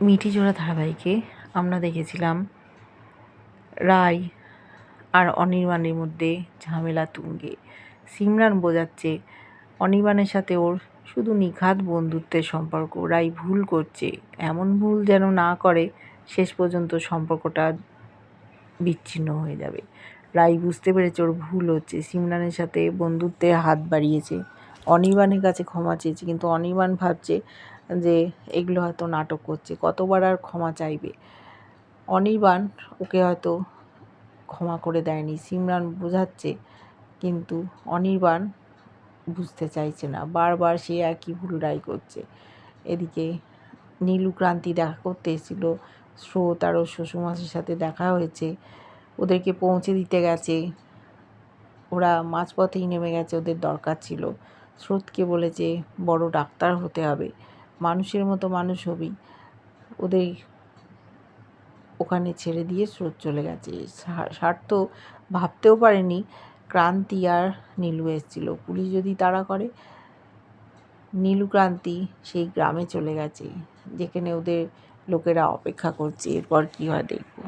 মিঠিজোড়া ধারাবাহিকে আমরা দেখেছিলাম রায় আর অনির্বাণের মধ্যে ঝামেলা তুঙ্গে। সিমরান বোঝাচ্ছে অনির্বাণের সাথে ওর শুধু নিখাদ বন্ধুত্বের সম্পর্ক। রায় ভুল করছে। এমন ভুল যেন না করে, শেষ পর্যন্ত সম্পর্কটা বিচ্ছিন্ন হয়ে যাবে। রাই বুঝতে পেরেছে ওর ভুল হচ্ছে। সিমরানের সাথে বন্ধুত্বে হাত বাড়িয়েছে। অনির্বাণের কাছে ক্ষমা চেয়েছে, কিন্তু অনির্বাণ ভাবছে যে এগুলো হয়তো নাটক করছে, কতবার আর ক্ষমা চাইবে? অনির্বাণ ওকে হয়তো ক্ষমা করে দেয়নি, সিমরান বোঝাচ্ছে, কিন্তু অনির্বাণ বুঝতে চাইছে না, বারবার সে একই ভুল রায় করছে। এদিকে নীলু ক্রান্তি দেখা করতে এসেছিল, স্রোত আর ওর শ্বশুরমাসির সাথে দেখা হয়েছে, ওদেরকে পৌঁছে দিতে গেছে, ওরা মাঝপথেই নেমে গেছে, ওদের দরকার ছিল। স্রোতকে বলেছে বড় ডাক্তার হতে হবে। মানুষের মতো মানুষ হবি। ওদের ওখানে ছেড়ে দিয়ে স্রোত চলে গেছে। স্বার্থ ভাবতেও পারেনি, ক্রান্তি আর নীলু এসেছিল। পুলিশ যদি তাড়া করে, নীলু ক্রান্তি সেই গ্রামে চলে গেছে, যেখানে ওদের লোকেরা অপেক্ষা করছে। এরপর কী হয় দেখব।